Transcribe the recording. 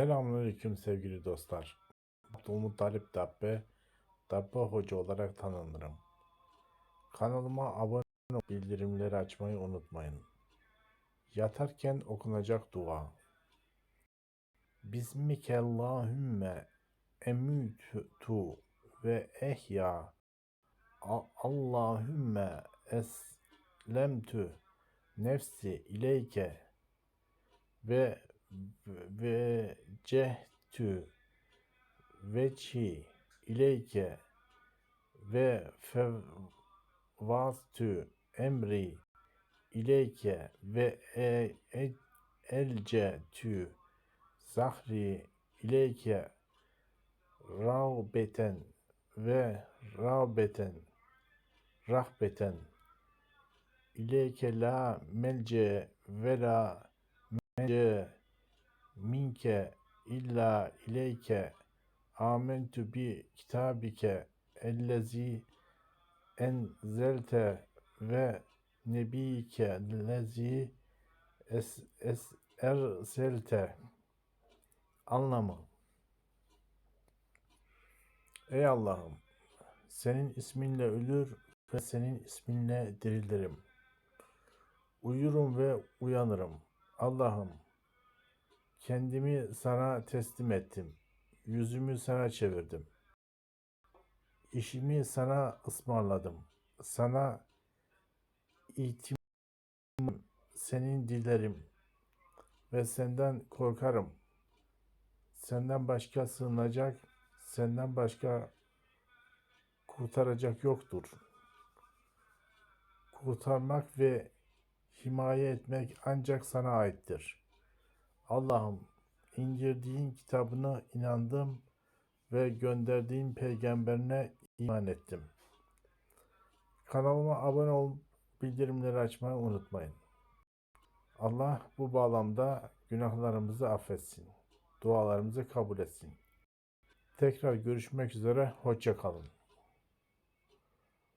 Selamünaleyküm sevgili dostlar. Abdülmuttalip Dabbe, Dabbe Hoca olarak tanınırım. Kanalıma abone olup bildirimleri açmayı unutmayın. Yatarken okunacak dua. Bismikallahümme emütü ve ehya. Allahümme eslemtü nefsi ileyke ve ve cehtü veçhi ileyke ve fevvastü emri ileyke ve e, e, elcetü zahri ileyke rağbeten ve rağbeten rahbeten ileyke la melce ve la mence minke illa ileyke amentu bi kitabike ellezi enzelte ve nebiyike lezi es, es erselte anlamı Ey Allah'ım senin isminle ölür ve senin isminle dirilirim. Uyurum ve uyanırım. Allah'ım Kendimi sana teslim ettim. Yüzümü sana çevirdim. İşimi sana ısmarladım. Sana itim senin dilerim ve senden korkarım. Senden başka sığınacak, senden başka kurtaracak yoktur. Kurtarmak ve himaye etmek ancak sana aittir. Allah'ım indirdiğin kitabına inandım ve gönderdiğin peygamberine iman ettim. Kanalıma abone ol, bildirimleri açmayı unutmayın. Allah bu bağlamda günahlarımızı affetsin. Dualarımızı kabul etsin. Tekrar görüşmek üzere, hoşça kalın.